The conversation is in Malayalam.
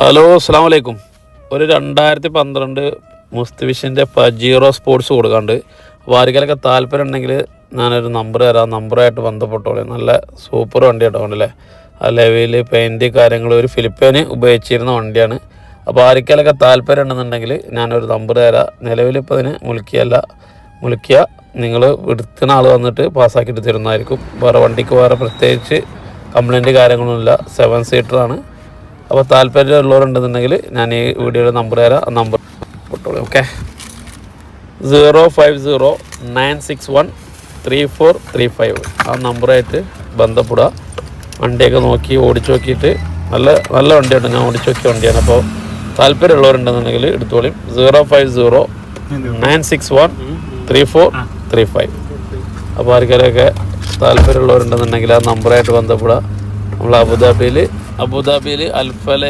ഹലോ അസ്സാം വലൈക്കും ഒരു രണ്ടായിരത്തി പന്ത്രണ്ട് മുസ്തിവിഷിന്റെ പജീറോ സ്പോർട്സ് കൊടുക്കാണ്ട്. അപ്പോൾ ആർക്കെങ്കിലൊക്കെ താല്പര്യം ഉണ്ടെങ്കിൽ ഞാനൊരു നമ്പർ തരാം. നമ്പറായിട്ട് ബന്ധപ്പെട്ടോളെ. നല്ല സൂപ്പർ വണ്ടി കേട്ടോ ഉണ്ടല്ലേ ആ ലെവൽ പെയിന്റ് കാര്യങ്ങൾ ഒരു ഫിലിപ്പേന് ഉപയോഗിച്ചിരുന്ന വണ്ടിയാണ്. അപ്പോൾ ആർക്കെങ്കിലൊക്കെ താല്പര്യം ഉണ്ടെന്നുണ്ടെങ്കിൽ ഞാനൊരു നമ്പർ തരാം. നിലവിലിപ്പോൾ അതിന് മുലുക്കിയല്ല മുലുക്കിയ നിങ്ങൾ എടുക്കുന്ന ആൾ വന്നിട്ട് പാസ്സാക്കിയിട്ട് തരുന്നതായിരിക്കും. വേറെ വണ്ടിക്ക് വേറെ പ്രത്യേകിച്ച് കംപ്ലൈന്റ് കാര്യങ്ങളൊന്നുമില്ല. സെവൻ സീറ്ററാണ് അപ്പോൾ താല്പര്യമുള്ളവരുണ്ടെന്നുണ്ടെങ്കിൽ ഞാൻ ഈ വീഡിയോയുടെ നമ്പർ തരാം. ആ number പൊട്ടോളൂ okay zero five zero nine six one three four three five ആ നമ്പറായിട്ട് ബന്ധപ്പെടുക. വണ്ടിയൊക്കെ നോക്കി ഓടിച്ചു നോക്കിയിട്ട് നല്ല നല്ല വണ്ടിയാണ് ഞാൻ ഓടിച്ചു നോക്കിയ വണ്ടിയാണ്. അപ്പോൾ താല്പര്യമുള്ളവരുണ്ടെന്നുണ്ടെങ്കിൽ എടുത്തോളിയും zero five zero nine six one three four three five അപ്പോൾ ആർക്കാരൊക്കെ താല്പര്യമുള്ളവരുണ്ടെന്നുണ്ടെങ്കിൽ ആ നമ്പറായിട്ട് ബന്ധപ്പെടുക. നമ്മൾ അബുദാബിയിൽ അബുദാബിയിൽ അൽഫല